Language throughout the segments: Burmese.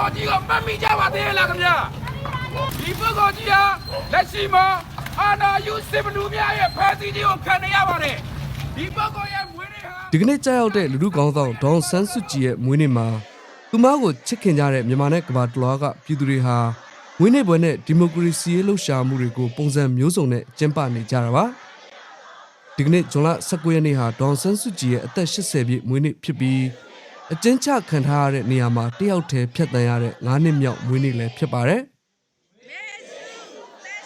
ဂိုလ်ကြီးကိုမှတ်မိကြပါသေးရဲ့လားခင်ဗျာဒီပုဂ္ဂိုလ်ကြီးဟာလက်ရှိမှာအာနာယူစစ်ဘလူးများရဲ့ဖမ်းဆီးခြင်းကိုခံနေရပါတယ်ဒီပုဂ္ဂိုလ်ရဲ့မွေးနေ့ဟာဒီကနေ့ကြာရောက်တဲ့လူလူကောင်းဆောင်ဒေါန်ဆန်းစုကြည်ရဲ့မွေးနေ့မှာသူမကိုချစ်ခင်ကြတဲ့မြန်မာနဲ့ကမ္ဘာတလွှားကပြည်သူတွေဟာမွေးနေ့ပွဲနဲ့ဒီမိုကရေစီရေးလှုပ်ရှားမှုတွေကိုပုံစံမျိုးစုံနဲ့ကျင်းပနေကြတာပါဒီကနေ့ဇွန်လ19ရက်နေ့ဟာဒေါန်ဆန်းစုကြည်ရဲ့အသက်80ပြည့်မွေးနေ့ဖြစ်ပြီး အကျဉ်းချခံထားရတဲ့နေရာမှာတယောက်တည်းဖြတ်တန်းရတဲ့9နှစ်မြောက်မွေးနေ့လည်းဖြစ်ပါတယ်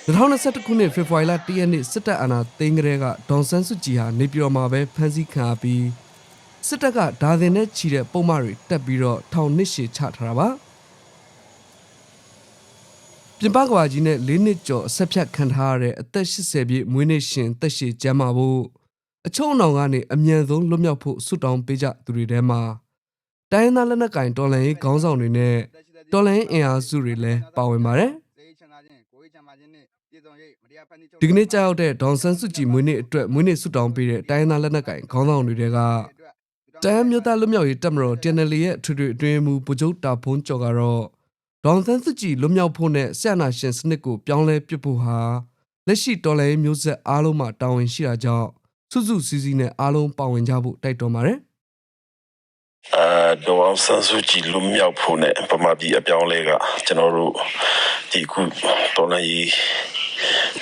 2021ခုနှစ်ဖေဖော်ဝါရီလ1ရက်နေ့စစ်တပ်အာဏာသိမ်းကလေးကဒေါန်ဆန်းစုကြည်ဟာနေပြည်တော်မှာပဲဖမ်းဆီးခံရပြီးစစ်တပ်ကဒါသင်နဲ့ချီတဲ့ပုံမှန်တွေတက်ပြီးတော့ထောင်နှစ်ရှည်ချထားတာပါပြင်ပကဘာကြီးနဲ့၄နှစ်ကျော်အဆက်ဖြတ်ခံထားရတဲ့အသက်80ပြည့်မွေးနေ့ရှင်တက်ရှည်ကျမ်းမာဖို့အချုံအနောင်ကနေအမြန်ဆုံးလွတ်မြောက်ဖို့ဆုတောင်းပေးကြသူတွေထဲမှာ တိုင်းရင်းသားလက်နက်ကင်တော်လှန်ရေးခေါင်းဆောင်တွေနဲ့တော်လှန်ရေးအင်အားစုတွေလည်းပါဝင်ပါတယ်စေချမ်းသာခြင်းကိုယ်ချမ်းသာခြင်းနဲ့ပြည်စုံရေးမတရားဖန်တီးချုပ်ဒီကနေ့ကြာရောက်တဲ့ဒေါန်ဆန်းစုကြည်မွေးနေ့အတွက်မွေးနေ့ဆုတောင်းပေးတဲ့တိုင်းရင်းသားလက်နက်ကင်ခေါင်းဆောင်တွေကတမ်းမြို့သားလွတ်မြောက်ရေးတပ်မတော် TNL ရဲ့အထွေထွေအတွင်းမူဗိုလ်ချုပ်တာဖုံးကျော်ကတော့ဒေါန်ဆန်းစုကြည်လွတ်မြောက်ဖို့နဲ့ဆရာနာရှင်စနစ်ကိုပြောင်းလဲပစ်ဖို့ဟာလက်ရှိတော်လှန်ရေးမျိုးဆက်အားလုံးမှာတာဝန်ရှိတာကြောင့်စုစုစည်းစည်းနဲ့အားလုံးပါဝင်ကြဖို့တိုက်တွန်းပါတယ် အဲဒေါအောင်ဆန်းစုကြည်လွတ်မြောက်ဖို့နဲ့ပမာပြည်အပြောင်းအလဲကကျွန်တော်တို့ဒီခုတော်လှန်ရေး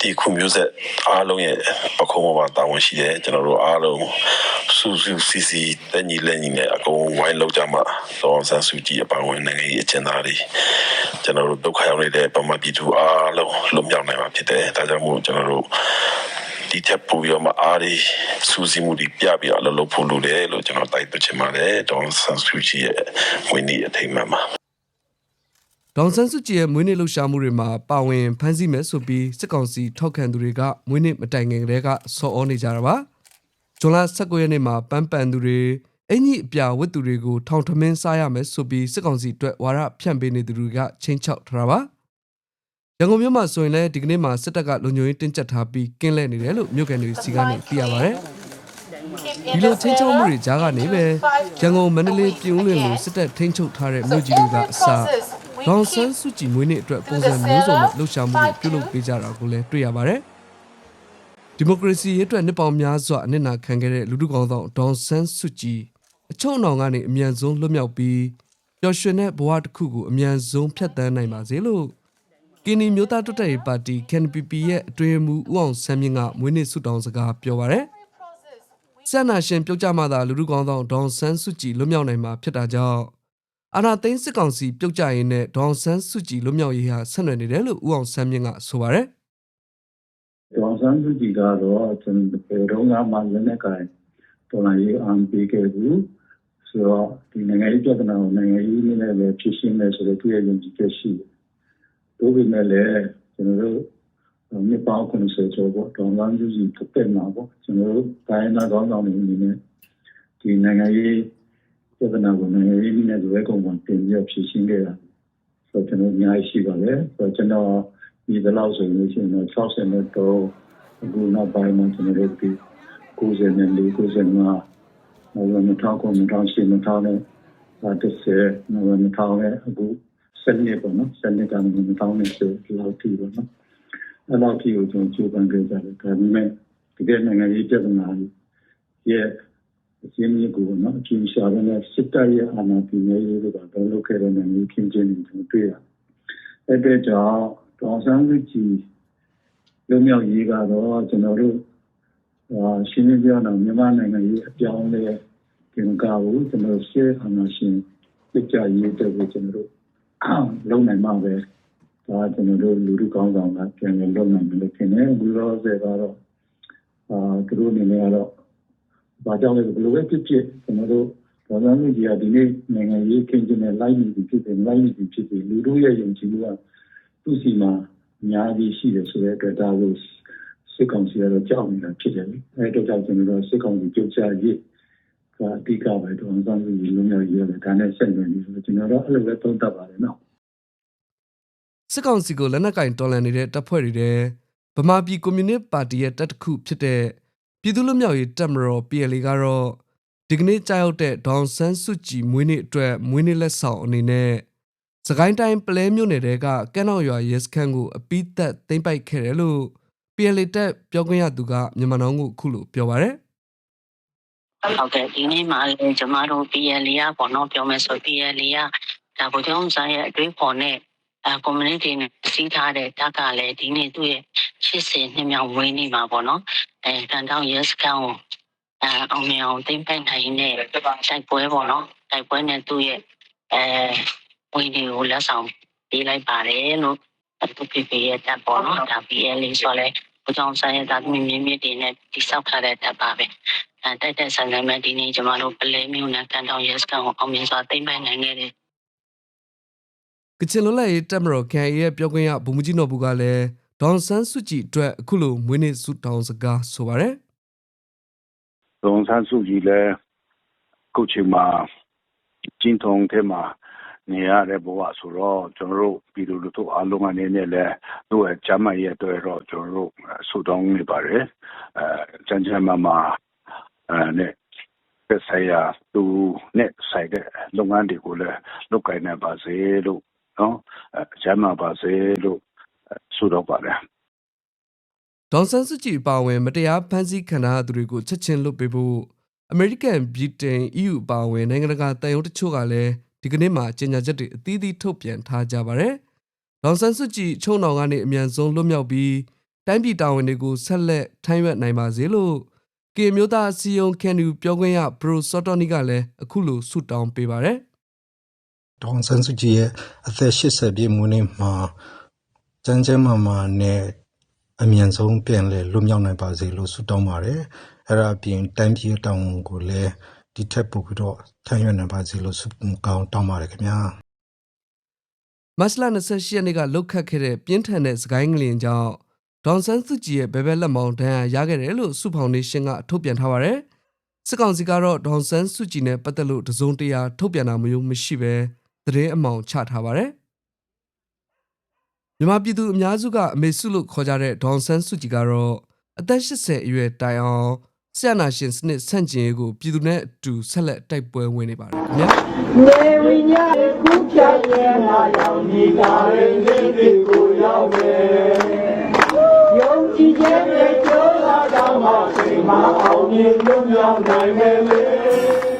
ဒီခုမျိုးဆက်အားလုံးရဲ့ပခုံးပေါ်မှာတာဝန်ရှိတယ်ကျွန်တော်တို့အားလုံးစူးစူးစီစီတညီလက်ညီနဲ့အကုန်ဝိုင်းလောက်ကြမှာဒေါအောင်ဆန်းစုကြည်အပါဝင်နိုင်ငံရေးအကျဉ်းသားတွေကျွန်တော်တို့ဒုက္ခရောက်နေတဲ့ပမာပြည်သူအားလုံးလွတ်မြောက်နိုင်မှာဖြစ်တယ်ဒါကြောင့်မို့ကျွန်တော်တို့ ဒီထက်ပိုပြီးတော့မှအားဒီစူးစီးမှုတွေပြပြီးတော့အလုပ်လုပ်ဖို့လိုတယ်လို့ကျွန်တော်တိုက်တွန်းချင်ပါတယ်ဒေါန်ဆန်ဆူချီရဲ့ဝင်းဒီအထိမ်းအမှတ်မှာဒေါန်ဆန်းစုကြည်ရဲ့မွေးနေ့လှုပ်ရှားမှုတွေမှာပါဝင်ဖမ်းဆီးမယ်ဆိုပြီးစစ်ကောင်စီထောက်ခံသူတွေကမွေးနေ့မတိုင်ခင်ကတည်းကဆော်ဩနေကြတာပါဇွန်လ19ရက်နေ့မှာပန်းပန်သူတွေအင်ကြီးအပြာဝတ်သူတွေကိုထောင်ထမင်းစားရမယ်ဆိုပြီးစစ်ကောင်စီအတွက်ဝါရဖြန့်ပေးနေသူတွေကချင်းချောက်ထားတာပါ ရန်ကုန်မြို့မှာဆိုရင်လည်းဒီကနေ့မှာစစ်တပ်ကလုံခြုံရေးတင်းကျပ်ထားပြီးကင်းလှည့်နေတယ်လို့မြို့ကန်တွေစီကနေသိရပါတယ်ဒီလိုချင်းချောက်မှုတွေကြားကနေပဲရန်ကုန်မန္တလေးပြည်ဦးလွင်လိုစစ်တပ်ထိန်းချုပ်ထားတဲ့မြို့ကြီးတွေကအစားဒေါန်ဆန်းစုကြည်မွေးနေ့အတွက်ပုံစံမျိုးစုံနဲ့လှုပ်ရှားမှုတွေပြုလုပ်ပေးကြတာကိုလည်းတွေ့ရပါတယ်။ဒီမိုကရေစီရေးအတွက်နှစ်ပေါင်းများစွာအနစ်နာခံခဲ့တဲ့လူထုကောင်ဆောင်ဒေါန်ဆန်းစုကြည်အချုံအောင်ကနေအမြန်ဆုံးလွတ်မြောက်ပြီးပျော်ရွှင်တဲ့ဘဝတစ်ခုကိုအမြန်ဆုံးဖျက်ဆီးနိုင်ပါစေလို့ ကင်းနီမျိုးသားတွတ်တဲ့ပါတီ KNPP ရဲ့အတွင်းမှုဦးအောင်ဆန်းမြင့်ကမွေးနေ့ဆုတောင်းစကားပြောပါတယ်။ဆန္နာရှင်ပြုတ်ကြမှသာလူထုကောင်ဆောင်ဒေါန်ဆန်းစုကြည်လွတ်မြောက်နိုင်မှာဖြစ်တာကြောင့်အာနာသိန်းစစ်ကောင်စီပြုတ်ကြရင်နဲ့ဒေါန်ဆန်းစုကြည်လွတ်မြောက်ရေးဟာဆက်နွယ်နေတယ်လို့ဦးအောင်ဆန်းမြင့်ကဆိုပါရယ်ဒေါ်ဆန်းစုကြည်ကတော့ကျွန်တော်ပေတော့ငါမှလည်းနဲ့ကိုင်တော်လာရေးအံပေးခဲ့ဘူးဆိုတော့ဒီနိုင်ငံရေးပြဿနာကိုနိုင်ငံရေးနည်းနဲ့လည်းဖြေရှင်းမယ်ဆိုတော့သူရဲ့ယုံကြည်ချက်ရှိတယ်။ တို့ပေမဲ့လည်းကျွန်တော်တို့မြေပေါင်း90ကျော်ပေါ့ဒေါ်ဆန်းစုကြည်ထုတ်တဲ့မှာပေါ့ကျွန်တော်တို့တိုင်းနာကောင်းဆောင်တွေအနေနဲ့ဒီနိုင်ငံရေးပြဿနာကိုနိုင်ငံရေးနည်းနဲ့လွဲကုန်မှပြင်ပြီးဖြေရှင်းခဲ့တာဆိုတော့ကျွန်တော်အများကြီးရှိပါတယ်ဆိုတော့ကျွန်တော်ဒီဘယ်လောက်ဆိုလို့ရှိရင်တော့60နဲ့တော့အခုနောက်ပိုင်းမှာကျွန်တော်တို့ဒီ90နဲ့4 95နောက်တော့2000 2000 2000နဲ့30နောက်တော့2000နဲ့အခု 7နှစ်ပေါ့နော်7နှစ်ကနေ2000နဲ့ဆိုဒီလောက်ထိပေါ့နော်အဲ့လောက်ထိကိုကျွန်တော်ကြိုးပမ်းခဲ့ကြတယ်ဒါပေမဲ့ဒီကနိုင်ငံရေးပြဿနာရဲ့အချင်းကြီးကိုနော်အချင်းရှာတဲ့စစ်တပ်ရဲ့အာဏာပြည့်ရေးလို့ကတော့လုပ်ခဲ့တဲ့နိုင်ငံရေးခင်းကျင်းတွေကျွန်တော်တွေ့ရတယ်အဲ့တဲ့ကြောင့်ဒေါ်ဆန်းစုကြည်လွတ်မြောက်ရေးကတော့ကျွန်တော်တို့အာရှင်းပြတော့မြန်မာနိုင်ငံရေးအပြောင်းလဲကျင်ကာဘူးကျွန်တော်ရှေ့အာဏာရှင်လက်ကြရေးတဲ့ကိုကျွန်တော်တို့ လုံနိုင်မှာပဲဒါကျွန်တော်တို့လူထုကောင်းဆောင်ကပြန်လည်လုပ်နိုင်မယ်လို့ထင်တယ်ဘူးတော့ဆက်ကတော့အာသူတို့အနေနဲ့ကတော့ဘာကြောင့်လဲဘယ်လိုပဲဖြစ်ဖြစ်ကျွန်တော်တို့ဒေါ်ဆန်းစုကြည်ကဒီနေ့နိုင်ငံရေးခင်းကျင်းတဲ့လိုက်နေပြီဖြစ်တယ်လိုက်နေပြီဖြစ်တယ်လူတို့ရဲ့ယုံကြည်မှုကသူ့စီမှာအများကြီးရှိတယ်ဆိုတဲ့အတွက်ဒါကိုစစ်ကောင်စီကတော့ကြောက်နေတာဖြစ်တယ်လေအဲဒါကြောင့်ကျွန်တော်တို့စစ်ကောင်စီကြိုးစားရေးက အဓိကပဲတော့အစမ်းကြီးလုံးရောက်ရေးရတယ်ဒါနဲ့ဆက်နေတယ်ဆိုတော့ကျွန်တော်တို့အဲ့လိုပဲသုံးသပ်ပါတယ်နော်စစ်ကောင်စီကိုလက်နက်ကင်တော်လှန်နေတဲ့တပ်ဖွဲ့တွေတဲ့ဗမာပြည်ကွန်မြူနစ်ပါတီရဲ့တပ်တစ်ခုဖြစ်တဲ့ပြည်သူ့လွတ်မြောက်ရေးတပ်မတော် PLA ကတော့ဒီကနေ့ကြာရောက်တဲ့ဒေါန်ဆန်းစုကြည်မွေးနေ့အတွက်မွေးနေ့လက်ဆောင်အနေနဲ့စကိုင်းတိုင်းပလဲမြို့နယ်တဲကကန်းတော်ရွာရဲစခန်းကိုအပိသက်သိမ်းပိုက်ခဲ့တယ်လို့ PLA တက်ပြောခွင့်ရသူကမြန်မာနောင်ကိုအခုလိုပြောပါရယ် ဟုတ်ကဲ့ဒီနေ့မှလည်းကျမတို့ PL ရပေါ့နော်ပြောမယ်ဆို PL ရဒါဗိုလ်ချုပ်အောင်ဆန်းရဲ့အတွေးပေါ်နဲ့အဲ community နဲ့စီးထားတဲ့တက်ကလည်းဒီနေ့သူ့ရဲ့80နှစ်မြောက်ဝင်းနေမှာပေါ့နော်အဲတန်တောင် yes ကန်ကိုအဲအောင်မြင်အောင်သိမ့်ပိုက်နိုင်တဲ့တိုက်ပွဲပေါ့နော်တိုက်ပွဲနဲ့သူ့ရဲ့အဲဝင်းနေကိုလက်ဆောင်ပေးလိုက်ပါတယ်လို့သူပြပြရဲ့တက်ပေါ့နော်ဒါ PL လေးဆိုလဲဗိုလ်ချုပ်အောင်ဆန်းရဲ့ဒါမြင့်မြင့်မြင့်တွေနဲ့တိဆောက်ထားတဲ့တက်ပါပဲအဲ တိုက်တဲ့ဆန်နယ်မဲ့ဒီနေ့ကျမတို့ပလဲမျိုးနဲ့ကန်တောင်ရဲစကန်ကိုအောင်မြင်စွာသိမ့်ပိုင်နိုင်ခဲ့တယ်ကချင်လွတ်လပ်ရေးတက်မတော်ခံရဲ့ပြောခွင့်ရဗိုလ်မှူးကြီးနော်ဘူးကလည်းဒေါန်ဆန်းစုကြည်အတွက်အခုလိုမွေးနေ့ဆုတောင်းစကားဆိုပါရယ်ဒေါန်ဆန်းစုကြည်လည်းအခုချိန်မှာကျင်းထုံထဲမှာနေရတဲ့ဘဝဆိုတော့ကျွန်တော်တို့ပြည်သူလူထုအားလုံးအနေနဲ့လည်းသူ့ရဲ့ကျမ်းမာရေးအတွက်တော့ကျွန်တော်တို့ဆုတောင်းနေပါတယ်အဲကျန်းကျန်းမာမာအဲ နဲ့သက်ဆိုင်ရာသူနဲ့ဆိုင်တဲ့လုပ်ငန်းတွေကိုလည်းလုပ်ကိုင်နိုင်ပါစေလို့နော်အဲကျမ်းမာပါစေလို့ဆုတောင်းပါတယ်ဒေါန်ဆန်းစုကြည်အပါအဝင် မတရားဖမ်းဆီးခံထားရသူတွေကိုချက်ချင်းလွတ်ပေးဖို့အမေရိကန်ဗြိတိန် EU အပါအဝင်နိုင်ငံတကာတန်ယုံတချို့ကလည်းဒီကနေ့မှကြေညာချက်တွေအသီးသီးထုတ်ပြန်ထားကြပါရယ်ဒေါန်ဆန်းစုကြည်ချုံတော်ကနေအမြန်ဆုံးလွတ်မြောက်ပြီးတိုင်းပြည်တာဝန်တွေကိုဆက်လက်ထမ်းရွက်နိုင်ပါစေလို့ ကေမျိုးသားအစည်းအရုံးကန်ယူပြောခွင့်ရဘရိုစော်တော်နီကလည်းအခုလိုဆုတောင်းပေးပါရယ်ဒေါန်ဆန်းစုကြည်ရဲ့အသက်80ပြည့်မွေးနေ့မှာကျန်းကျန်းမာမာနဲ့အမြန်ဆုံးပြန်လည်လွတ်မြောက်နိုင်ပါစေလို့ဆုတောင်းပါတယ်။အဲ့ဒါအပြင်တိုင်းပြည်တောင်ကိုလည်းဒီထက်ပိုပြီးတော့ထမ်းရွက်နိုင်ပါစေလို့ဆုကောင်းတောင်းပါတယ်ခင်ဗျာ။မတ်လ28ရက်နေ့ကလှုပ်ခတ်ခဲ့တဲ့ပြင်းထန်တဲ့စကိုင်းငလျင်ကြောင့် ဒေါန်ဆန်းစုကြည်ရဲ့ဘဲဘဲလက်မောင်းဒဏ်ရာရခဲ့တယ်လို့စုဖောင်ဒေးရှင်းကထုတ်ပြန်ထားပါဗျ။စစ်ကောင်စီကတော့ဒေါန်ဆန်းစုကြည်နဲ့ပတ်သက်လို့တစုံတရာထုတ်ပြန်တာမျိုးမရှိဘဲသတင်းအမှောင်ချထားပါဗျ။မြန်မာပြည်သူအများစုကအမေစုလို့ခေါ်ကြတဲ့ဒေါန်ဆန်းစုကြည်ကတော့အသက်80အရွယ်တိုင်အောင်ဆရာနာရှင်စနစ်ဆန့်ကျင်ရေးကိုပြည်သူနဲ့အတူဆက်လက်တိုက်ပွဲဝင်နေပါတယ်ခင်ဗျာ။နေဝိညာဉ်ခုဖြတ်ရဲ့ငါရောက်နေကြတဲ့နေ့တွေကိုရောက်မယ်ယုံ ကြည်ခြင်းနဲ့ကြောလာတော့မှစိတ်မအောင်မြင်လွတ်မြောက်နိုင်မယ်လေ